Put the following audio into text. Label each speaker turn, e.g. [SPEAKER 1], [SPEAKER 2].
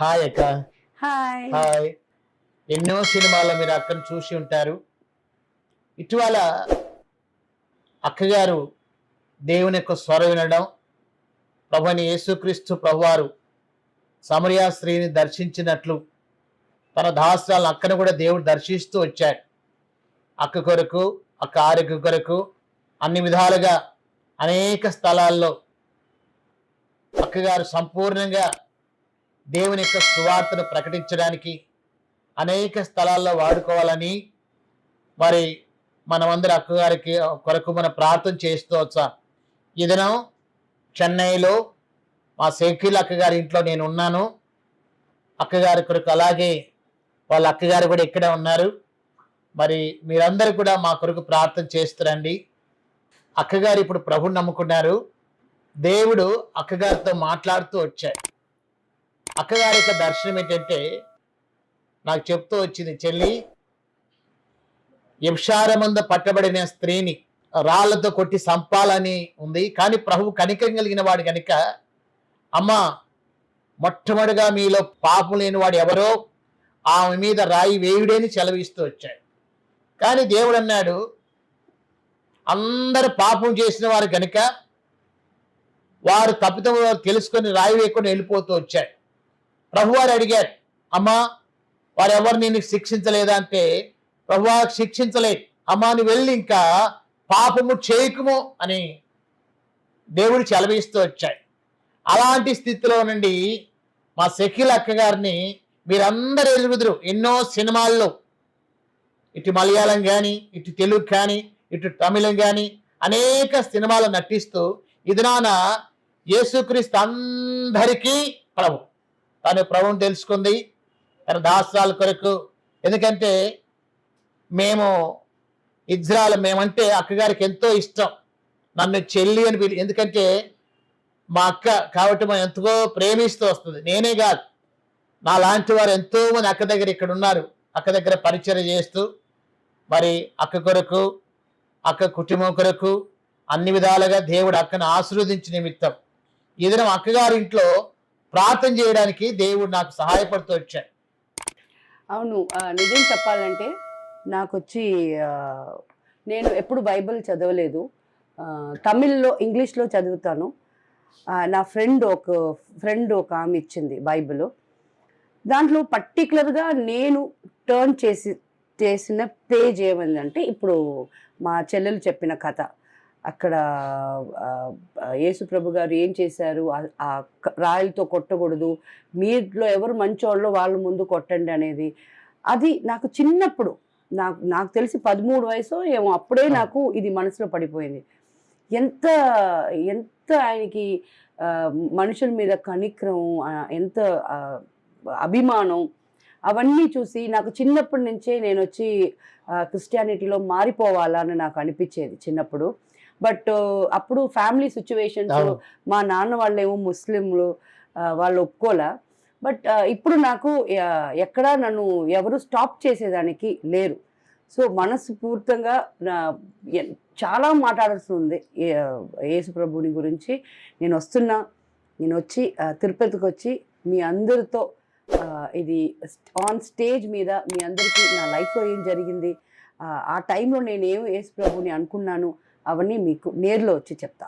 [SPEAKER 1] Hi అక్క.
[SPEAKER 2] Hi
[SPEAKER 1] hi ఎన్నో సినిమాల్లో మీరు అక్కను చూసి ఉంటారు. ఇటీవల అక్కగారు దేవుని యొక్క స్వరం వినడం ప్రభుని యేసుక్రీస్తు ప్రభువారు సమరియా స్త్రీని దర్శించినట్లు తన దాసరాలను అక్కను కూడా దేవుడు దర్శిస్తూ వచ్చాడు. అక్క కొరకు అక్క ఆరోగ్య కొరకు అన్ని విధాలుగా అనేక స్థలాల్లో అక్కగారు సంపూర్ణంగా దేవుని యొక్క సువార్తను ప్రకటించడానికి అనేక స్థలాల్లో వాడుకోవాలని మరి మనమందరి అక్కగారికి కొరకు మన ప్రార్థన చేస్తూ వచ్చా. ఈ దినం చెన్నైలో మా సేకిల్ అక్కగారి ఇంట్లో నేను ఉన్నాను. అక్కగారి కొరకు అలాగే వాళ్ళ అక్కగారు కూడా ఇక్కడే ఉన్నారు. మరి మీరందరూ కూడా మా కొరకు ప్రార్థన చేస్తురండి. అక్కగారు ఇప్పుడు ప్రభుని నమ్ముకున్నారు. దేవుడు అక్కగారితో మాట్లాడుతూ వచ్చాడు. అక్కగారి యొక్క దర్శనం ఏంటంటే నాకు చెప్తూ వచ్చింది చెల్లి యక్షారమంద పట్టబడిన స్త్రీని రాళ్ళతో కొట్టి సంపాలని ఉంది కానీ ప్రభు కనికం కలిగిన వాడు కనుక అమ్మ మొట్టమొదటిగా మీలో పాపం లేని వాడు ఎవరో ఆమె మీద రాయి వేయుడేని చెలవిస్తూ వచ్చాడు. కానీ దేవుడు అన్నాడు అందరు పాపం చేసిన వారు కనుక వారు తప్పితం తెలుసుకొని రాయి వేయకుండా వెళ్ళిపోతూ వచ్చాడు ప్రభువారు అడిగారు అమ్మా వారు ఎవరు నేను శిక్షించలేదా? అంటే ప్రభువా శిక్షించలేదు. అమ్మాని వెళ్ళి ఇంకా పాపము చేయకుము అని దేవుడు చెలవిస్తూ వచ్చాడు. అలాంటి స్థితిలో నుండి మా సెకిల్ అక్క గారిని మీరందరూ ఎదుగుదురు. ఎన్నో సినిమాల్లో ఇటు మలయాళం కానీ ఇటు తెలుగు కానీ ఇటు తమిళం కానీ అనేక సినిమాలు నటిస్తూ ఇది నాన యేసుక్రీస్తు అందరికీ ప్రభు. తను ప్రభుని తెలుసుకుంది తన దాసరాల కొరకు. ఎందుకంటే మేము ఇజ్రాయల్ మేమంటే అక్కగారికి ఎంతో ఇష్టం. నన్ను చెల్లి అని పిలి ఎందుకంటే మా అక్క కాబట్టి మనం ఎంతో ప్రేమిస్తూ వస్తుంది. నేనే కాదు. నా లాంటి వారు ఎంతో మంది అక్క దగ్గర ఇక్కడ ఉన్నారు. అక్క దగ్గర పరిచయం చేస్తూ మరి అక్క కొరకు అక్క కుటుంబం కొరకు అన్ని విధాలుగా దేవుడు అక్కను ఆశీర్వదించిన నిమిత్తం. ఈ దినం అక్కగారి ఇంట్లో ప్రార్థన చేయడానికి దేవుడు నాకు సహాయపడుతూ వచ్చాడు.
[SPEAKER 2] అవును నిజం చెప్పాలంటే నాకు వచ్చి నేను ఎప్పుడు బైబిల్ చదవలేదు. తమిళ్ళో ఇంగ్లీష్లో చదువుతాను. నా ఫ్రెండ్ ఒక ఫ్రెండ్ ఒక ఆమె ఇచ్చింది బైబిల్. దాంట్లో పర్టికులర్గా నేను టర్న్ చేసి చేసిన పేజ్ ఏమైందంటే ఇప్పుడు మా చెల్లెలు చెప్పిన కథ. అక్కడ యేసుప్రభు గారు ఏం చేశారు? ఆ- రాయలతో కొట్టకూడదు. మీలో ఎవరు మంచోళ్ళో వాళ్ళ ముందు కొట్టండి అనేది. అది నాకు చిన్నప్పుడు నాకు నాకు తెలిసి పదమూడు వయసు ఏమో అప్పుడే. నాకు ఇది మనసులో పడిపోయింది. ఎంత ఎంత ఆయనకి మనుషుల మీద కనిక్రం ఎంత అభిమానం అవన్నీ చూసి నాకు చిన్నప్పటి నుంచే నేను వచ్చి క్రిస్టియానిటీలో మారిపోవాలా అని నాకు అనిపించేది చిన్నప్పుడు. బట్ అప్పుడు ఫ్యామిలీ సిచ్యువేషన్స్. మా నాన్న వాళ్ళేమో ముస్లింలు వాళ్ళు ఒప్పుకోలే. బట్ ఇప్పుడు నాకు ఎక్కడా నన్ను ఎవరు స్టాప్ చేసేదానికి లేరు. సో మనస్ఫూర్తంగా చాలా మాట్లాడాల్సి ఉంది ఏ- యేసు ప్రభుని గురించి. నేను వస్తున్నా నేను వచ్చి తిరుపతికి వచ్చి మీ అందరితో ఇది ఆన్ స్టేజ్ మీద మీ అందరికీ నా లైఫ్లో ఏం జరిగింది ఆ, టైంలో నేను ఏం యేసు ప్రభుని అనుకున్నాను అవన్నీ మీకు నేర్లో వచ్చి చెప్తా.